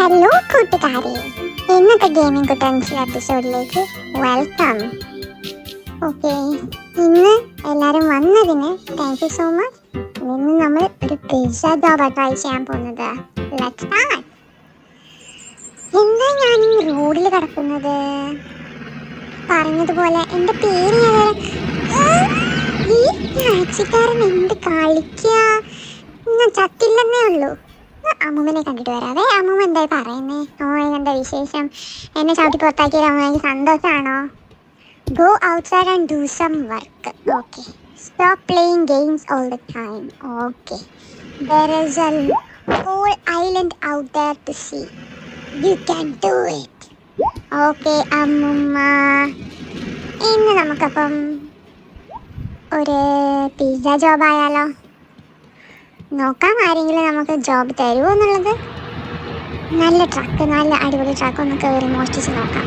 Hello കൂട്ടുകാരെ. ഇന്നത്തെ gaming കുട്ടൻസിൽ എപ്പിസോഡിലേക്ക് വെൽക്കം ഓക്കെ ഇന്ന് എല്ലാവരും വന്നതിന് താങ്ക് യു സോ മച്ച് ഇന്ന് നമ്മൾ ഒരു പിസ്സ ജോബ ട്രൈ ചെയ്യാൻ പോകുന്നത്. എന്താ ഞാൻ റോഡിൽ കിടക്കുന്നത്? പറഞ്ഞതുപോലെ എന്റെ പേര് ഈ ടാക്സിക്കാരൻ എന്ത് കളിക്കുക ഞാൻ ചത്തില്ലെന്നേ ഉള്ളൂ. അമ്മൂമ്മനെ കണ്ടിട്ട് വരാവേ. അമ്മൂമ്മ എന്തായി പറയുന്നേ? ഓ എന്താ വിശേഷം? എന്നെ ചവിട്ടി പുറത്താക്കിയ അമ്മയ്ക്ക് സന്തോഷമാണോ go outside and do some work okay stop playing games all the time okay there is a whole island out there to see you can do it okay അമ്മുമ്മ. ഇന്ന് നമുക്കപ്പം ഒരു പിസ്സ ജോബ് ആയാലോ? നോക്കാം ആരെങ്കിലും നമുക്ക് ജോബ് തരുമോ എന്നുള്ളത്? നല്ല ട്രക്ക് നല്ല അടിപൊളി ട്രക്ക് ഒന്ന് കയറി മോഷ്ടിച്ച് നോക്കാം.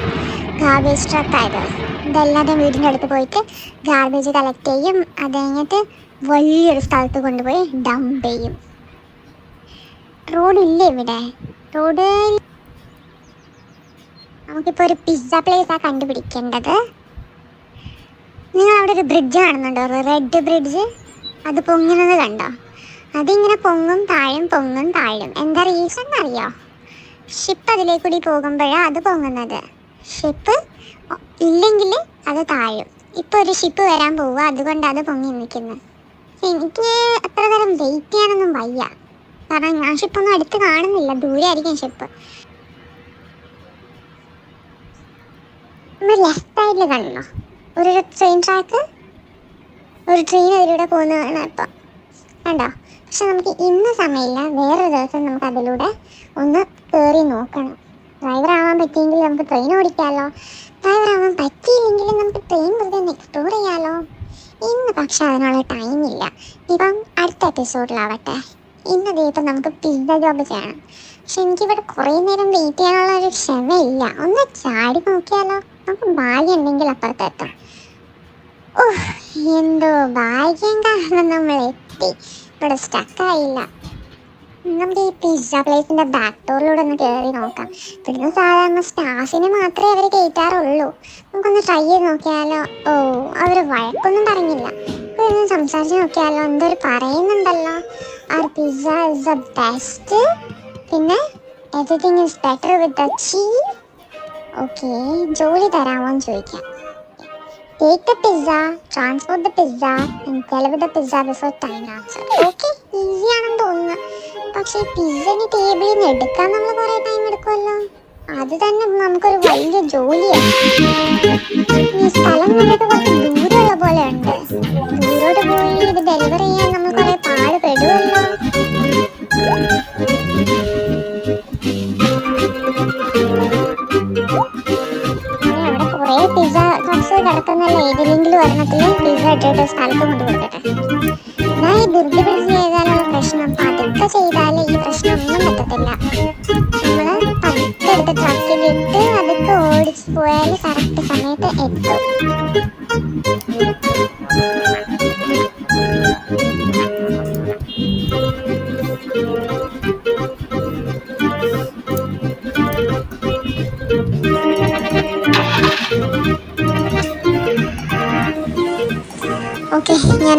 ഗാർബേജ് ട്രക്കായത് ഇതെല്ലാവരും വീടിന്റെ അടുത്ത് പോയിട്ട് ഗാർബേജ് കളക്ട് ചെയ്യും. അത് കഴിഞ്ഞിട്ട് വലിയൊരു സ്ഥലത്ത് കൊണ്ടുപോയി ഡംപ് ചെയ്യും. റോഡില്ലേ ഇവിടെ? റോഡ് നമുക്കിപ്പോൾ ഒരു പിസ്സ പ്ലേസാണ് കണ്ടുപിടിക്കേണ്ടത്. നിങ്ങൾ അവിടെ ഒരു ബ്രിഡ്ജ് കാണുന്നുണ്ടോ? റെഡ് ബ്രിഡ്ജ് അത് പൊങ്ങുന്നത് കണ്ടോ? അതിങ്ങനെ പൊങ്ങും താഴും പൊങ്ങും താഴും. എന്താ റീസൺ അറിയോ ഷിപ്പ് അതിലേക്കൂടി പോകുമ്പോഴാണ് അത് പൊങ്ങുന്നത്. ഷിപ്പ് ഇല്ലെങ്കിൽ അത് താഴും. ഇപ്പോൾ ഒരു ഷിപ്പ് വരാൻ പോവുക അതുകൊണ്ട് അത് പൊങ്ങി നിൽക്കുന്നു. എനിക്ക് അത്ര തരം വെയിറ്റ് ചെയ്യാനൊന്നും വയ്യ. കാരണം ഞാൻ ഷിപ്പൊന്നും അടുത്ത് കാണുന്നില്ല. ദൂരെ ആയിരിക്കും ഷിപ്പ് നമ്മൾ ലെഫ്റ്റ് സൈഡിൽ കാണണോ ഒരു ട്രെയിൻ ട്രാക്ക് ഒരു ട്രെയിൻ അതിലൂടെ പോകുന്നതാണ് ഇപ്പം. കണ്ടോ? പക്ഷെ നമുക്ക് ഇന്ന് സമയമില്ല. വേറൊരു ദിവസം നമുക്ക് അതിലൂടെ ഒന്ന് കയറി നോക്കണം. ഡ്രൈവർ ആവാൻ പറ്റിയെങ്കിൽ നമുക്ക് ട്രെയിൻ ഓടിക്കാമല്ലോ ഡ്രൈവർ ആവാൻ പറ്റിയില്ലെങ്കിൽ നമുക്ക് ട്രെയിൻ വെറുതെ ഒന്ന് എക്സ്പ്ലോർ ചെയ്യാമല്ലോ ഇന്ന് പക്ഷെ അതിനുള്ള ടൈമില്ല ഇപ്പം അടുത്ത എപ്പിസോഡിലാവട്ടെ ഇന്ന് ദൈവം നമുക്ക് പിസ്സ ജോബ് ചെയ്യണം. പക്ഷെ എനിക്കിവിടെ കുറേ നേരം വെയിറ്റ് ചെയ്യാനുള്ള ഒരു ക്ഷമയില്ല. ഒന്ന് ചാടി നോക്കിയാലോ. നമുക്ക് ഭാഗ്യം ഉണ്ടെങ്കിൽ അപ്പുറത്തെത്തും ഓഹ് എന്തോ ഭാഗ്യം കാരണം നമ്മൾ എത്തി ഇവിടെ സ്റ്റക്കായില്ല നമുക്ക് ഈ പിസ്സ പ്ലേസിന്റെ ബാക്ക് ഡോറിലൂടെ ഒന്ന് കയറി നോക്കാം. ഇവിടുന്ന് സാധാരണ സ്റ്റാഫിന് മാത്രമേ അവർ കയറ്റാറുള്ളൂ നമുക്കൊന്ന് ട്രൈ ചെയ്ത് നോക്കിയാലോ? ഓ അവർ വഴക്കൊന്നും പറഞ്ഞില്ല. ഒന്ന് സംസാരിച്ച് നോക്കിയാലോ? എന്തൊരു പറയുന്നുണ്ടല്ലോ? Our pizza is the best പിന്നെ everything is better with the cheese okay ജോലി തരാമോ എന്ന് ചോദിക്കാം. Take the pizza, transport the pizza, and deliver the pizza before time answer. Okay, easy ആണെന്ന് തോന്നുന്നു. പക്ഷേ ഇനി ടേബിളിൽ നിന്ന് എടുക്കാൻ നമ്മൾ കുറേ ടൈം എടുക്കുമല്ലോ. അത് തന്നെ നമുക്കൊരു വലിയ ജോലിയാണ് ഈ സ്ഥലം കണ്ടിട്ട് കുറച്ച് ദൂരമുള്ള പോലെ ഉണ്ട് ദൂരോട്ട് പോയി ഇത് ഡെലിവർ ചെയ്യാൻ നമ്മൾ കുറേ പാടുപെടുമല്ലോ. അവിടെ കുറേ പിസ്സ ട്രക്സ് കിടക്കുന്നല്ലോ ഏതിലെങ്കിലും ഒരെണ്ണത്തിൽ പിസ്സ ഇട്ടിട്ട് സ്ഥലത്ത് കൊണ്ട് കൊടുക്കട്ടെ ഞാൻ ഈ ധൃതി പിടിച്ച് ചെയ്താലുള്ള പ്രശ്നം പതുക്കെ ചെയ്താൽ ഈ പ്രശ്നം ഒന്നും പറ്റത്തില്ല. നമ്മൾ പതുക്കെ ട്രക്കിലിട്ട് അതൊക്കെ ഓടിച്ച് പോയാൽ കറക്റ്റ് സമയത്ത് എത്തും.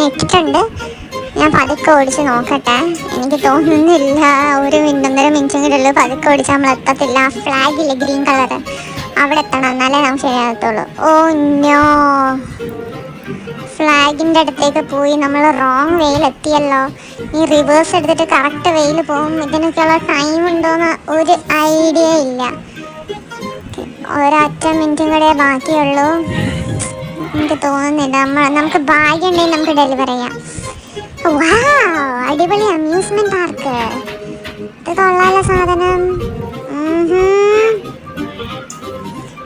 ഓക്കെ ഞാൻ പതുക്കെ ഓടിച്ച് നോക്കട്ടെ. എനിക്ക് തോന്നുന്നില്ല ഒരു മിനിറ്റ് ഒന്നര മിനിറ്റും കൂടെ ഉള്ളൂ പതുക്കെ ഓടിച്ച് നമ്മൾ എത്തത്തില്ല. ഫ്ലാഗ് ഇല്ലേ ഗ്രീൻ കളർ അവിടെ എത്തണം. എന്നാലേ നമുക്ക് ശരിയാകത്തുള്ളൂ ഓ ഞോ. ഫ്ലാഗിന്റെ അടുത്തേക്ക് പോയി നമ്മൾ റോങ് വെയിൽ എത്തിയല്ലോ. ഈ റിവേഴ്സ് എടുത്തിട്ട് കറക്റ്റ് വെയിൽ പോകും. ഇതിനൊക്കെയുള്ള ടൈം ഉണ്ടോയെന്ന് ഒരു ഐഡിയ ഇല്ല. ഒരൊറ്റ മിനിറ്റും കൂടെ ബാക്കിയുള്ളൂ. എനിക്ക് തോന്നുന്നില്ല. നമ്മൾ നമുക്ക് ഭാഗ്യം ഉണ്ടെങ്കിൽ നമുക്ക് ഡെലിവർ ചെയ്യാം. വാ അടിപൊളി അമ്യൂസ്മെന്റ് പാർക്ക് ഇത് കൊള്ളാലോ സാധനം.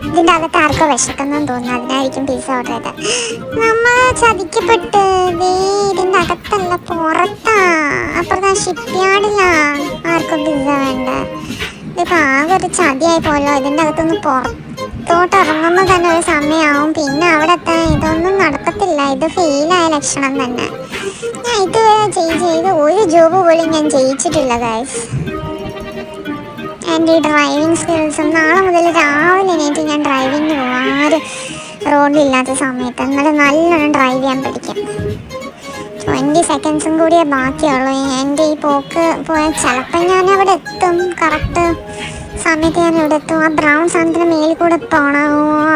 ഇതിന്റെ അകത്ത് ആർക്കോ വിശക്കുന്നു തോന്നുന്നു. അതിനായിരിക്കും പിസ്സ ഓർഡർ ചെയ്തത് നമ്മൾ ചതിക്കപ്പെട്ട്. ദേ ഇതിന്റെ അകത്തല്ല പുറത്താ. അപ്പുറം ഷിപ്പ് യാർഡിലാ ആർക്കും പിസ്സ വേണ്ട. ഇതിപ്പോ ആകെ ഒരു ചതിയായി പോലോ ഇതിന്റെ അകത്തൊന്ന് പുറത്തോട്ട് ഇറങ്ങുമ്പോൾ തന്നെ ഒരു സമയമാവും പിന്നെ അവിടെ എത്താൻ ഇതൊന്നും നടക്കത്തില്ല. ഇത് ഫെയിലായ ലക്ഷണം തന്നെ. ഞാൻ ഇതുവരെ ചെയ്ത് ചെയ്ത് ഒരു ജോബ് പോലും ഞാൻ ജയിച്ചിട്ടില്ല ഗൈസ് എന്റെ ഈ ഡ്രൈവിംഗ് സ്കിൽസും നാളെ മുതൽ രാവിലെ എണീറ്റ് ഞാൻ ഡ്രൈവിങ്ങിന് പോകും റോഡിലില്ലാത്ത സമയത്ത്. എന്നിട്ട് നല്ലോണം ഡ്രൈവ് ചെയ്യാൻ പഠിക്കും. ട്വന്റി സെക്കൻഡ്സും കൂടിയേ ബാക്കിയുള്ളൂ. എന്റെ ഈ പോക്ക് പോയാൽ ചിലപ്പോൾ ഞാൻ അവിടെ എത്തും. സമയത്ത് ഞാൻ എടുത്തു ആ ബ്രൗൺ സാധനത്തിന് മേലിൽ കൂടെ പോണോ?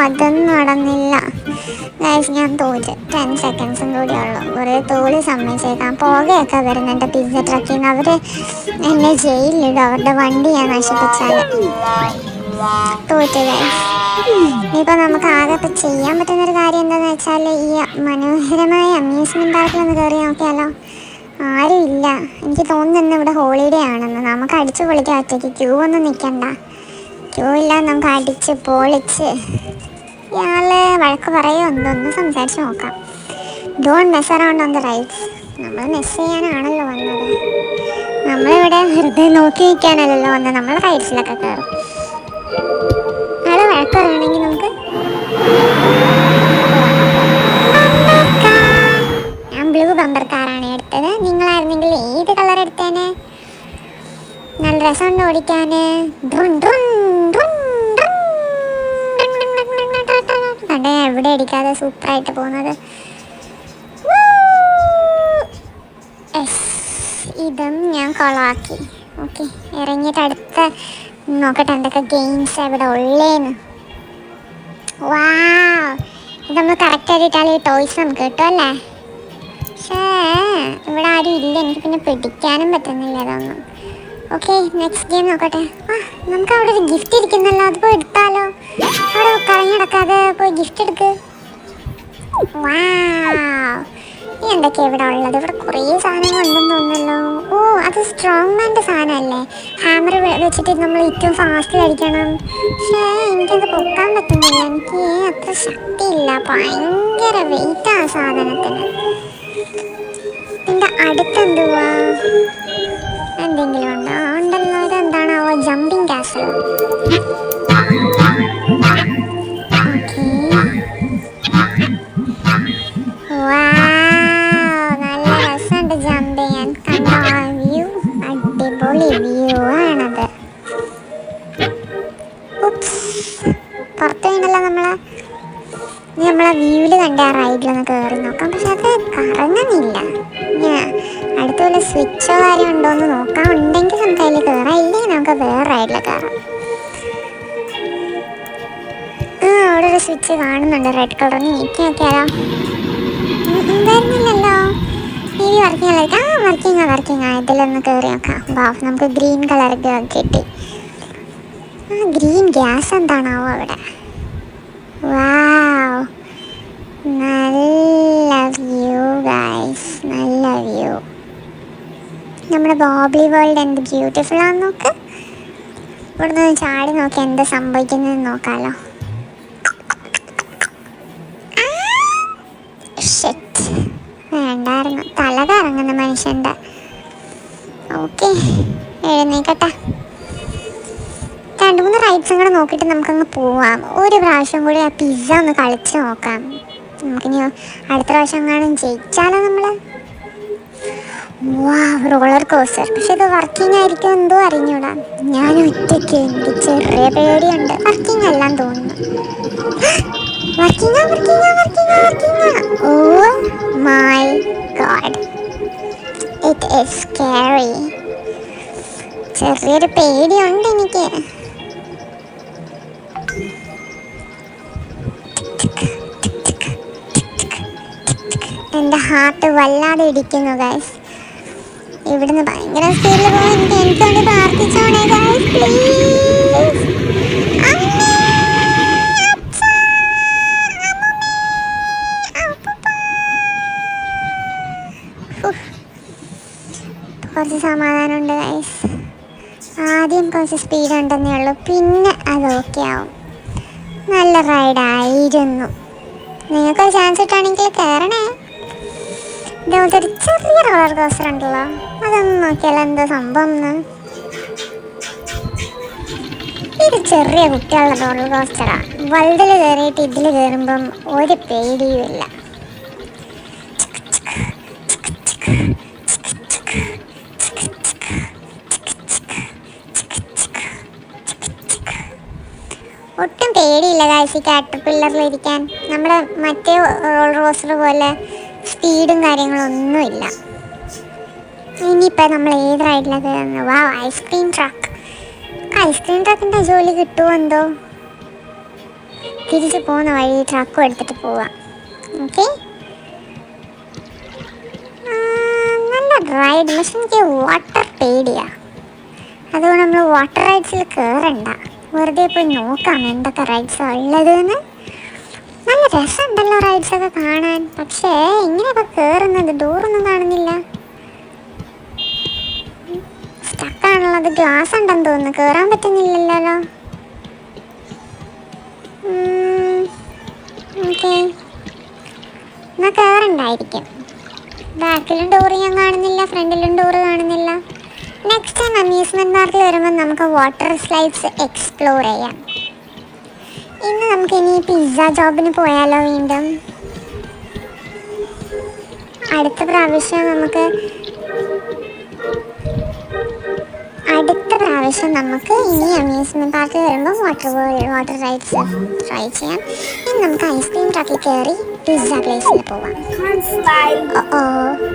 അതൊന്നും നടന്നില്ല. ഗൈസ് ഞാൻ തോറ്റ്. ടെൻ സെക്കൻഡ്സും കൂടി ഉള്ളു. കുറേ തോൽ സമ്മതിച്ചേക്കാം. പുകയൊക്കെ വരുന്നുണ്ട് പിസ്സ ട്രക്കിൽ നിന്ന്. അവർ എന്നെ ജയിലിലിടും. അവരുടെ വണ്ടി ഞാൻ നശിപ്പിച്ചാൽ തോറ്റ് ഗൈസ് ഇനിയിപ്പോൾ നമുക്ക് ആകെ ഇപ്പം ചെയ്യാൻ പറ്റുന്ന ഒരു കാര്യം എന്താണെന്ന് വെച്ചാൽ ഈ മനോഹരമായ അമ്യൂസ്മെന്റ് പാർക്കിലൊന്ന് കയറി നോക്കിയാലോ. ആരും ഇല്ല എനിക്ക് തോന്നുന്നു ഇവിടെ ഹോളിഡേ ആണെന്ന്. നമുക്ക് അടിച്ചു പൊളിക്കാൻ ഒറ്റയ്ക്ക്. ക്യൂ ഒന്നും നിൽക്കണ്ട ക്യൂ ഇല്ല നമുക്ക് അടിച്ച് പൊളിച്ച്. ഇയാൾ വഴക്ക് പറയോ എന്തൊന്ന് സംസാരിച്ച് നോക്കാം. Don't mess around on the rights നമ്മൾ മെസ് ചെയ്യാനാണല്ലോ വന്നത്. നമ്മളിവിടെ വെറുതെ നോക്കി നിൽക്കാനല്ലല്ലോ വന്നത്. നമ്മൾ റൈറ്റ്സിലൊക്കെ കയറും. അയാൾ വഴക്ക് പറയുകയാണെങ്കിൽ രസമുണ്ട് ഓടിക്കാൻ കണ്ടേ എവിടെ അടിക്കാതെ സൂപ്പറായിട്ട് പോകുന്നത് Yes. ഇതും ഞാൻ കൊളാക്കി ഓക്കെ ഇറങ്ങിയിട്ട് അടുത്ത നോക്കട്ടെ എന്തൊക്കെ ഗെയിംസ് എവിടെ ഉള്ളേന്ന് വാ ഇത് നമ്മൾ കറക്റ്റായിട്ട് ഇട്ടാൽ ഈ ടോയ്സ് നമുക്ക് കിട്ടും അല്ലേ പക്ഷേ ഇവിടെ ആരും ഇല്ല എനിക്ക് പിന്നെ പിടിക്കാനും പറ്റുന്നില്ല അതൊന്നും ഓക്കെ നെക്സ്റ്റ് ഗെയിം നോക്കട്ടെ. ആ നമുക്ക് അവിടെ ഒരു ഗിഫ്റ്റ് ഇരിക്കുന്നല്ലോ അത് പോയി എടുത്താലോ? അവിടെ കളഞ്ഞിടക്കാതെ പോയി ഗിഫ്റ്റ് എടുക്ക്. എന്തൊക്കെയാ ഇവിടെ ഉള്ളത്? ഇവിടെ കുറേ സാധനങ്ങൾ ഉണ്ടെന്ന് തോന്നുന്നല്ലോ. ഓ അത് സ്ട്രോങ് മാന്റെ സാധനമല്ലേ? ഹാമർ വെച്ചിട്ട് നമ്മൾ ഏറ്റവും ഫാസ്റ്റ് അടിക്കണം പക്ഷേ എനിക്കത് പൊക്കാൻ പറ്റുന്നില്ല. എനിക്ക് അത്ര ശക്തിയില്ല. ഭയങ്കര വെയിറ്റ് ആ സാധനത്തിന്. ഇതിന്റെ അടുത്തെന്തുവാ? എന്തെങ്കിലും ഉണ്ടോ? ഉണ്ടല്ലോ ഇത് എന്താണാവോ? ജമ്പിങ് കാസൽ നല്ല രസമുണ്ട് ജമ്പ് ചെയ്യാൻ. കണ്ടോ ആ വ്യൂ അടിപൊളി വ്യൂ ആണത്. പുറത്ത് വീണല്ലോ നമ്മളെ. നമ്മളെ വ്യൂവിൽ കണ്ട ആ റൈഡിലൊന്ന് കയറി നോക്കാം. പക്ഷെ അത് കറങ്ങുന്നില്ല. വല്ല സ്വിച്ചോ കാര്യം ഉണ്ടോ എന്ന് നോക്കാം ഉണ്ടെങ്കിൽ നമുക്ക് അതിൽ കയറാം ഇല്ലെങ്കിൽ നമുക്ക് വേറെ റൈഡിൽ കയറാം ആ അവിടെ ഒരു സ്വിച്ച് കാണുന്നുണ്ട്. Red colour T V working ആ വർക്കിംഗ് ആ വർക്കിംഗ് ആ. ഇതിലൊന്ന് കയറി നോക്കാം. വാ നമുക്ക് ഗ്രീൻ കളർ കിട്ടി. ആ ഗ്രീൻ ഗ്യാസ് എന്താണാവോ അവിടെ? വാവ് നല്ല വ്യൂ ഗൈസ് നല്ല വ്യൂ നമ്മുടെ ബോബ്ലി വേൾഡ് എന്ത് ബ്യൂട്ടിഫുൾ ആണെന്ന് നോക്ക്. ഇവിടെ നിന്ന് ചാടി നോക്കി എന്താ സംഭവിക്കുന്നതെന്ന് നോക്കാലോ. ഷെറ്റ് വേണ്ടായിരുന്നു. തല കറങ്ങുന്ന മനുഷ്യന്റെ. ഓക്കെ എഴുന്നേക്കട്ടെ. രണ്ട് മൂന്ന് റൈറ്റ്സും കൂടെ നോക്കിയിട്ട് നമുക്കങ്ങ് പോവാം. ഒരു പ്രാവശ്യം കൂടി ആ പിസ്സ ഒന്ന് കളിച്ച് നോക്കാം. നമുക്കിനി അടുത്ത പ്രാവശ്യം കാണും ജയിച്ചാലോ നമ്മൾ റോളർ കോസ്റ്റർ പക്ഷെ ഇത് വർക്കിംഗ് ആയിരിക്കും എന്തോ അറിഞ്ഞൂടാ. ഞാൻ ഒറ്റയ്ക്ക് എനിക്ക് ചെറിയ പേടിയുണ്ട്. വർക്കിംഗ് എല്ലാം തോന്നുന്നു. Working working working working oh my God it is scary ചെറിയൊരു പേടിയുണ്ട് എനിക്ക്. എന്റെ ഹാർട്ട് വല്ലാതെ ഇടിക്കുന്നു ഗൈസ് ഇവിടുന്ന് ഭയങ്കര സ്പീഡിൽ പോകാൻ എനിക്ക് വേണ്ടി പ്രാർത്ഥിച്ചോണേ ഗൈസ് പ്ലീസ് കുറച്ച് സമാധാനമുണ്ട് ഗൈസ് ആദ്യം കുറച്ച് സ്പീഡ് ഉണ്ടെന്നേ ഉള്ളൂ. പിന്നെ അത് ഓക്കെ ആവും. നല്ല റൈഡായിരുന്നു നിങ്ങൾക്കൊരു ചാൻസ് കിട്ടുകയാണെങ്കിൽ കയറണേ ഇതുപോലത്തെ ഒരു ചെറിയ റോളർ കോസ്റ്റർ ഉണ്ടല്ലോ അതൊന്ന് നോക്കിയാലോ എന്താ സംഭവം ഇത് ചെറിയ കുട്ടികളുടെ റോളർ കോസ്റ്ററാണ് വലുതിൽ കയറിയിട്ട് ഇതിൽ കയറുമ്പം ഒരു പേടിയുമില്ല ഒട്ടും പേടിയില്ല കാറ്റർപില്ലറിൽ ഇരിക്കാൻ. നമ്മുടെ മറ്റേ റോൾ റോസ്റ്റർ പോലെ സ്പീഡും കാര്യങ്ങളും ഒന്നുമില്ല ഇനിയിപ്പോൾ നമ്മൾ ഏത് റൈഡിലാണ് വാ ഐസ്ക്രീം ട്രക്ക് ഐസ്ക്രീം ട്രക്കിന്റെ ജോലി കിട്ടുമോ എന്തോ? തിരിച്ച് പോകുന്ന വഴി ട്രക്കും എടുത്തിട്ട് പോവാം. ഓക്കെ നല്ല റൈഡ് പക്ഷെ എനിക്ക് വാട്ടർ പേടിയാ. അതുകൊണ്ട് നമ്മൾ വാട്ടർ റൈഡ്സിൽ കയറണ്ട വെറുതെ പോയി നോക്കാം എന്തൊക്കെ റൈഡ്സാണ് ഉള്ളതെന്ന്. നല്ല രസമുണ്ടല്ലോ റൈഡ്സ് ഒക്കെ കാണാൻ. പക്ഷേ ഇങ്ങനെയൊക്കെ കയറുന്നത് ഡോറൊന്നും കാണുന്നില്ല. സ്റ്റക്കാണല്ലോ അത് ഗ്ലാസ് ഉണ്ടെന്ന് തോന്നുന്നു. കയറാൻ പറ്റുന്നില്ലല്ലോ. ഓക്കെ എന്നാ കയറണ്ടായിരിക്കും ബാക്കിലും ഡോറ് ഞാൻ കാണുന്നില്ല ഫ്രണ്ടിലും ഡോറ് കാണുന്നില്ല. നെക്സ്റ്റ് ടൈം അമ്യൂസ്മെന്റ് പാർക്കിൽ വരുമ്പോൾ നമുക്ക് വാട്ടർ സ്ലൈഡ്സ് എക്സ്പ്ലോർ ചെയ്യാം. ഇന്ന് നമുക്ക് ഇനി പിസ്സ ജോബിന് പോയാലോ വീണ്ടും? അടുത്ത പ്രാവശ്യം നമുക്ക് അടുത്ത പ്രാവശ്യം നമുക്ക് ഇനി അമ്യൂസ്മെന്റ് പാർക്കിൽ വരുമ്പോൾ വാട്ടർ വാട്ടർ റൈഡ്സ് ട്രൈ ചെയ്യാം. ഇനി നമുക്ക് ഐസ്ക്രീം ട്രക്കിൽ കയറി പിസ്സ പ്ലേസിൽ പോവാം. ഓ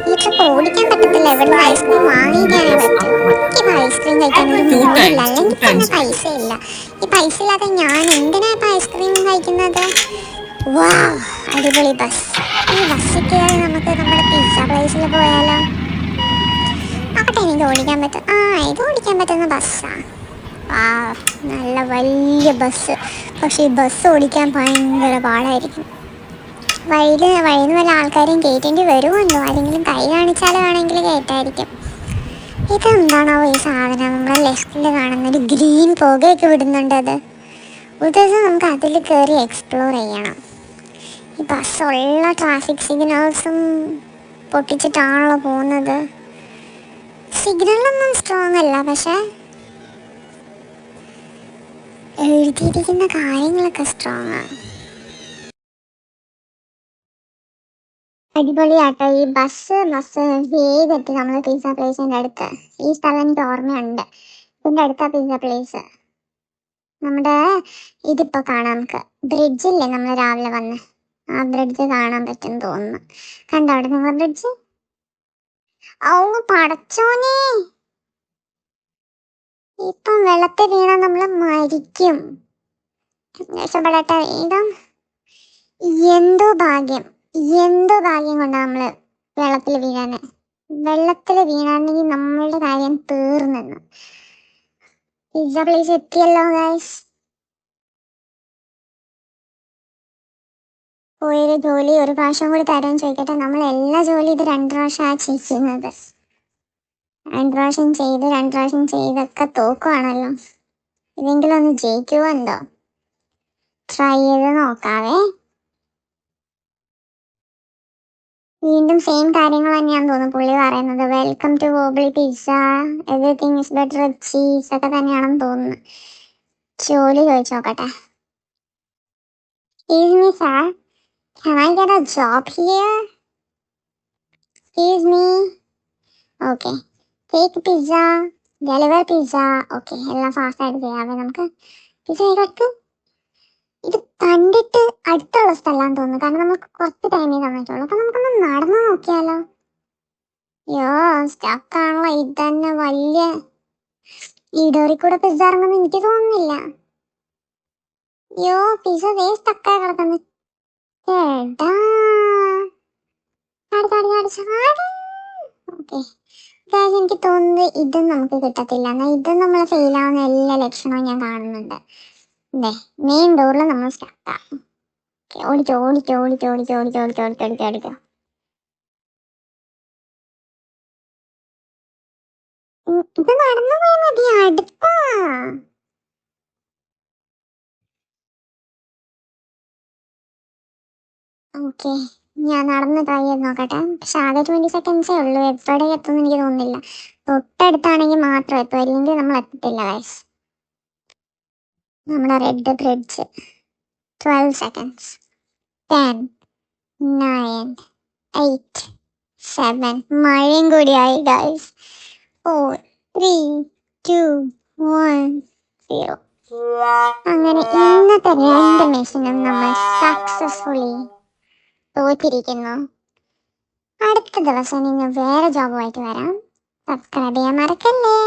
ഈ ട്രക്ക് ഓടിക്കാൻ പറ്റത്തില്ല. എവിടെ ഐസ്ക്രീം വാങ്ങിക്കാനേ തന്നെ പൈസ ഇല്ല ഈ പൈസ ഇല്ലാതെ ഞാൻ എന്തിനാ ഇപ്പം ഐസ്ക്രീം കഴിക്കുന്നത്? വാ അടിപൊളി ബസ് ഈ ബസ്സിൽ കയറി നമുക്ക് നമ്മുടെ പിസ്സ പ്ലേസിൽ പോയാലോ? നോക്കട്ടെ എനിക്ക് ഓടിക്കാൻ പറ്റും. ആ ഇത് ഓടിക്കാൻ പറ്റുന്ന ബസ്സാ ആ. നല്ല വലിയ ബസ് പക്ഷെ ഈ ബസ് ഓടിക്കാൻ ഭയങ്കര പാടായിരിക്കും. വഴിയിൽ വഴിയിൽ നിന്ന് വല്ല ആൾക്കാരെയും കയറ്റേണ്ടി വരുമല്ലോ ആരെങ്കിലും കൈ കാണിച്ചാൽ വേണമെങ്കിൽ കയറ്റായിരിക്കും ഇതെന്താണോ ഈ സാധനം? നമ്മുടെ ലെഫ്റ്റിൽ കാണുന്ന ഒരു ഗ്രീൻ പുകയൊക്കെ വിടുന്നുണ്ട് അത്. ഒരു ദിവസം നമുക്ക് അതിൽ കയറി എക്സ്പ്ലോർ ചെയ്യണം. ഈ ബസ്സുള്ള ട്രാഫിക് സിഗ്നൽസും പൊട്ടിച്ചിട്ടാണല്ലോ പോകുന്നത്. സിഗ്നലൊന്നും സ്ട്രോങ് അല്ല പക്ഷേ എഴുതിയിരിക്കുന്ന കാര്യങ്ങളൊക്കെ സ്ട്രോങ് ആണ് അടിപൊളിയാട്ടോ. ഈ ബസ് ബസ് വേഗത്തി നമ്മൾ പിസ്സ പ്ലേസിന്റെ അടുത്ത്? ഈ സ്ഥലം എനിക്ക് ഓർമ്മയുണ്ട്. ഇതിന്റെ അടുത്താ പിസ്സ പ്ലേസ് നമ്മുടെ ഇതിപ്പോ കാണാം നമുക്ക്. ബ്രിഡ്ജില്ലേ നമ്മൾ രാവിലെ വന്ന്? ആ ബ്രിഡ്ജ് കാണാൻ പറ്റും തോന്നുന്നു. കണ്ടോ അവിടെ നിങ്ങൾ ബ്രിഡ്ജ് ഔ പടച്ചോനെ! ഇപ്പം വെള്ളത്തിൽ വീണ നമ്മൾ മരിക്കും. രക്ഷപ്പെടട്ടെ. വീണ്ടും എന്തോ ഭാഗ്യം. എന്തോ ഭാഗ്യം കൊണ്ടാ നമ്മൾ വെള്ളത്തിൽ വീഴാന്? വെള്ളത്തിൽ വീണാണെങ്കിൽ നമ്മളുടെ കാര്യം തീർന്നെന്ന്. പിസ്സ പ്ലേസ് എത്തിയല്ലോ ഗൈസ് പോയൊരു ജോലി ഒരു പ്രാവശ്യം കൂടി തരാൻ ചോദിക്കട്ടെ. നമ്മൾ എല്ലാ ജോലി ഇത് രണ്ട് പ്രാവശ്യമാണ് ചെയ്യുന്നത്. രണ്ട് പ്രാവശ്യം ചെയ്ത് രണ്ട് പ്രാവശ്യം ചെയ്തൊക്കെ തോക്കുവാണല്ലോ. ഇതെങ്കിലും ഒന്ന് ജയിക്കുമോ എന്തോ? ട്രൈ ചെയ്ത് നോക്കാവേ. വീണ്ടും സെയിം കാര്യങ്ങൾ തന്നെയാണെന്ന് തോന്നുന്നു പുള്ളി പറയുന്നത് welcome to wobbly pizza everything is better cheese ഒക്കെ തന്നെയാണെന്ന് തോന്നുന്നു ജോലി ചോദിച്ചു നോക്കട്ടെ me sir. Can I get a job here? Excuse me. Okay. Take pizza. Deliver. എല്ലാം ഫാസ്റ്റ് ആയിട്ട് ചെയ്യാവേ നമുക്ക് പിസ്സ ഇടയ്ക്ക് ഇത് കണ്ടിട്ട് അടുത്തുള്ള സ്ഥലമാണെന്ന് തോന്നുന്നു. കാരണം നമുക്ക് കുറച്ച് ടൈമേ തന്നിട്ടുള്ളൂ അപ്പൊ നമുക്കൊന്ന് നടന്നു നോക്കിയാലോ? യോ സ്റ്റക്കാണല്ലോ ഇത് തന്നെ വലിയ ഡോറി കൂടെ പിസ്സ ഇറങ്ങുന്ന. എനിക്ക് തോന്നുന്നില്ല. യോ പിസ്സ വേ സ്റ്റക്കായി കിടക്കുന്നു. എനിക്ക് തോന്നുന്നത് ഇതും നമുക്ക് കിട്ടത്തില്ല. എന്നാൽ ഇതും നമ്മൾ ഫെയിൽ ആവുന്ന എല്ലാ ലക്ഷണവും ഞാൻ കാണുന്നുണ്ട്. മെയിൻ ഡോറിൽ നമ്മൾ സ്റ്റക്കാ ഓടിച്ചോ ഓടിച്ചോ ഓടിച്ചോ ഓടിച്ചോ ഓടിച്ചോ ഓടിച്ചോ ഓടിച്ചോ ഓടിച്ചോ ഓടിച്ചോ ഇത് നടന്നു പോയാൽ മതി അടുത്താ ഓക്കെ ഞാൻ നടന്ന് ട്രൈ ചെയ്ത് നോക്കട്ടെ. പക്ഷെ ആകെ ട്വന്റി സെക്കൻഡ്സേ ഉള്ളൂ. എവിടെ എത്തുമെന്ന് എനിക്ക് തോന്നുന്നില്ല. തൊട്ടടുത്താണെങ്കിൽ മാത്രം എത്തും. അല്ലെങ്കിൽ നമ്മൾ എത്തത്തില്ല ഗൈസ് നമ്മുടെ red bridge twelve seconds ten nine eight seven മഴയും കൂടിയായി guys four three two one zero അങ്ങനെ ഇന്നത്തെ രണ്ട് മെഷീനും നമ്മൾ സക്സസ്ഫുള്ളി തോറ്റിരിക്കുന്നു. അടുത്ത ദിവസം നിങ്ങൾ വേറെ ജോബുമായിട്ട് വരാം. സബ്സ്ക്രൈബ് ചെയ്യാൻ മറക്കല്ലേ?